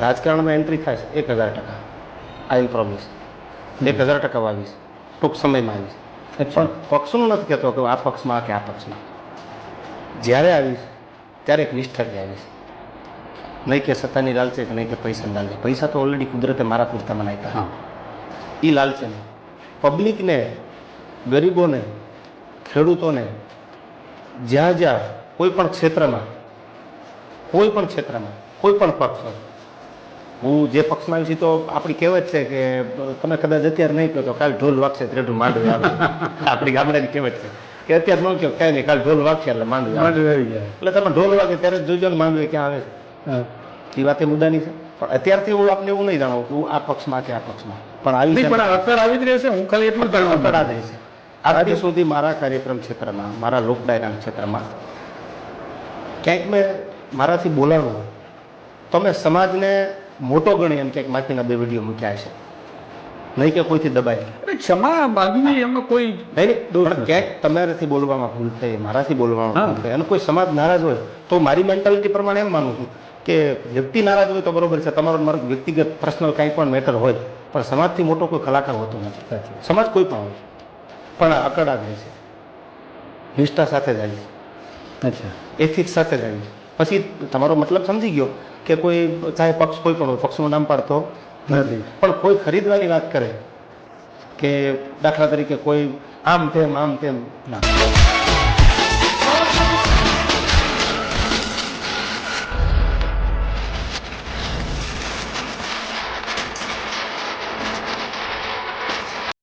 રાજકારણમાં એન્ટ્રી થાય છે એક હજાર ટકા. આઈ પ્રોમિસ એક હજાર ટકા આવીશ ટૂંક સમયમાં આવીશ. પણ પક્ષનું નથી કહેતો કે આ પક્ષમાં કે આ પક્ષમાં. જ્યારે આવીશ ત્યારે એક નિષ્ઠાથી આવીશ. નહીં કે સત્તાની લાલચે કે નહીં કે પૈસાની લાલચે પૈસા તો ઓલરેડી કુદરતે મારા પૂરતા મને આપ્યા હા. એ લાલચે નહીં પબ્લિકને ગરીબોને ખેડૂતોને જ્યાં જ્યાં કોઈ પણ ક્ષેત્રમાં કોઈ પણ ક્ષેત્રમાં કોઈ પણ પક્ષ હોય હું જે પક્ષમાં આવ્યું છું તો આપણી કહેવત છે કે તમે કદાચ અત્યારે નહીં કહો તો કાલ ઢોલ વાગશે ત્રેઢું માંડવી આવે. આપણી ગામડાની કહેવત છે કે અત્યારે ન કહો કાંઈ નહીં કાલ ઢોલ વાગશે એટલે માંડવી માંડવી આવી જાય. એટલે તમે ઢોલ વાગે ત્યારે જોજો ને માંડવે ક્યાં આવે છે. એ વાત મુદ્દાની છે. પણ અત્યારથી હું આપને એવું નહીં જાણું હું આ પક્ષમાં કે આ પક્ષમાં. પણ આવી નહીં પણ અત્યારે આવી જ રહેશે હું ખાલી એટલું જ જાણવા આ. જ રહેશે આજથી સુધી મારા કાર્યક્રમ ક્ષેત્રમાં મારા લોક ડાયરાના ક્ષેત્રમાં ક્યાંક મેં મારાથી બોલાવું તો મેં સમાજને મોટો ગણી એમ કે માથીના બે વીડિયો મૂક્યા છે નહીં કે કોઈથી દબાય. ક્ષમા માંગવી એમાં કોઈ નહીં, ક્યાંક તમારાથી બોલવામાં ભૂલ થઈ મારાથી બોલવામાં ભૂલ થઈ. અને કોઈ સમાજ નારાજ હોય તો મારી મેન્ટાલિટી પ્રમાણે એમ માનું છું કે વ્યક્તિ નારાજ હોય તો બરોબર છે તમારો મારો વ્યક્તિગત પર્સનલ કાંઈ પણ મેટર હોય પણ સમાજથી મોટો કોઈ કલાકાર હોતો નથી. સમાજ કોઈ પણ હોય પણ અકળા આવે છે. નિષ્ઠા સાથે જ આવી અચ્છા. એથિક્સ સાથે જ આવી પછી તમારો મતલબ સમજી ગયો કે કોઈ ચાહે પક્ષ કોઈ પણ હોય પક્ષનું નામ પાડતો નથી. પણ કોઈ ખરીદવાની વાત કરે કે દાખલા તરીકે કોઈ આમ તેમ આમ તેમ ના.